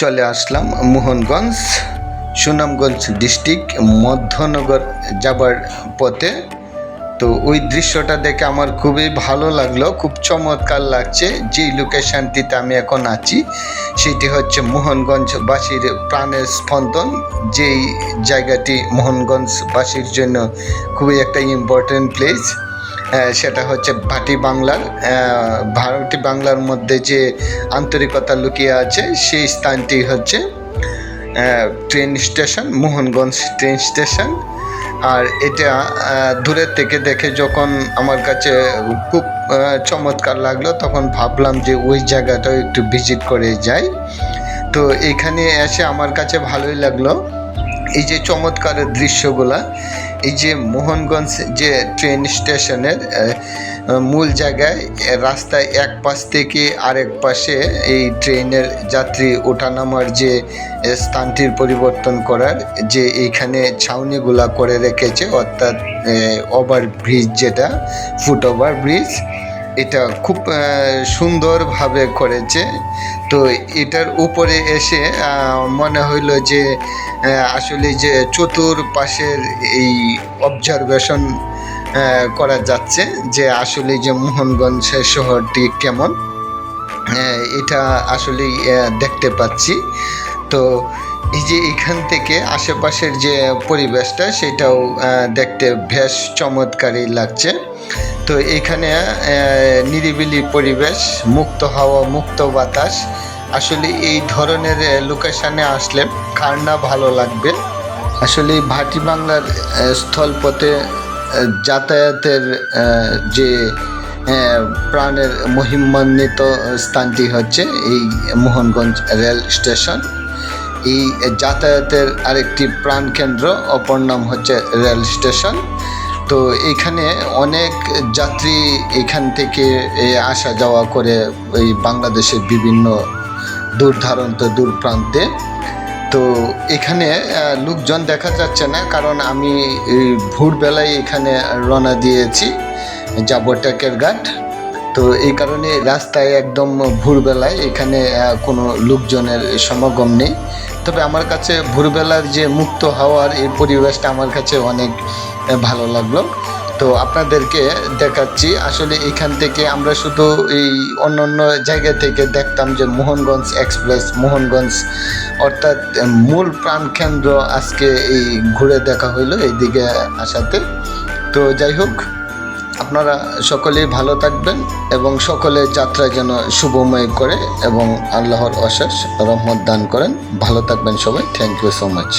চলে আসলাম মোহনগঞ্জ, সুনামগঞ্জ ডিস্ট্রিক্ট, মধ্যনগর যাবার পথে। তো ওই দৃশ্যটা দেখে আমার খুবই ভালো লাগল, খুব চমৎকার লাগছে যেই লোকেশনটিতে আমি এখন আছি। সেটি হচ্ছে মোহনগঞ্জবাসীর প্রাণের স্পন্দন, যেই জায়গাটি মোহনগঞ্জবাসীর জন্য খুবই একটা ইম্পর্টেন্ট প্লেস সেটা হচ্ছে ভাটি বাংলার ভারতী বাংলার মধ্যে যে আন্তরিকতা লুকিয়ে আছে, সেই স্থানটি হচ্ছে train station Mohanganj train station আর এটা দূরের থেকে দেখে যখন আমার কাছে খুব চমৎকার লাগল, তখন ভাবলাম যে ওই জায়গাটাও একটু ভিজিট করে যাই। তো এখানে এসে আমার কাছে ভালোই লাগল। এই যে চমৎকার দৃশ্যগুলা এই যে মোহনগঞ্জ যে ট্রেন স্টেশনের মূল জায়গায় রাস্তায় এক পাশ থেকে আরেক পাশে এই ট্রেনের যাত্রী ওঠানামার যে স্থানটির পরিবর্তন করার যে এইখানে ছাউনিগুলা করে রেখেছে, অর্থাৎ ওভার ব্রিজ যেটা ফুট ওভার ব্রিজ এটা খুব সুন্দরভাবে করেছে। তো এটার উপরে এসে মনে হইল যে আসলে যে চতুর্পাশের এই অবজারভেশন করা যাচ্ছে যে আসলে যে মোহনগঞ্জ শহরটি কেমন। এটা আসলেই দেখতে পাচ্ছি। তো এই যে এখান থেকে আশেপাশের যে পরিবেশটা, সেটাও দেখতে বেশ চমৎকারই লাগছে। তো এখানে নিরিবিলি পরিবেশ, মুক্ত হাওয়া, মুক্ত বাতাস। আসলে এই ধরনের লোকেশানে আসলে কার না ভালো লাগবে? আসলে ভাটি বাংলার স্থলপথে যাতায়াতের যে প্রাণের মহিমান্বিত স্থানটি হচ্ছে এই মোহনগঞ্জ রেল স্টেশন। এই যাতায়াতের আরেকটি প্রাণকেন্দ্র, অপর নাম হচ্ছে রেল স্টেশন। তো এখানে অনেক যাত্রী এখান থেকে আসা যাওয়া করে এই বাংলাদেশের বিভিন্ন দূর ধারন্ত দূর প্রান্তে তো এখানে লোকজন দেখা যাচ্ছে না, কারণ আমি ভোরবেলায় এখানে রওনা দিয়েছি যাব টেকের ঘাট তো এই কারণে রাস্তায় একদম ভোরবেলায় এখানে কোনো লোকজনের সমাগম নেই। তবে আমার কাছে ভোরবেলার যে মুক্ত হাওয়ার এই পরিবেশটা আমার কাছে অনেক ভালো লাগল। তো আপনাদেরকে দেখাচ্ছি, আসলে এখান থেকে আমরা শুধু এই অন্য অন্য জায়গা থেকে দেখতাম যে মোহনগঞ্জ এক্সপ্রেস, মোহনগঞ্জ অর্থাৎ মূল প্রাণকেন্দ্র আজকে এই ঘুরে দেখা হইল এইদিকে আসাতে। তো যাই হোক আপনারা সকলেই ভালো থাকবেন এবং সকলে যাত্রা যেন শুভময় করে এবং আল্লাহর অশেষ রহমত দান করেন। ভালো থাকবেন সবাই। Thank you so much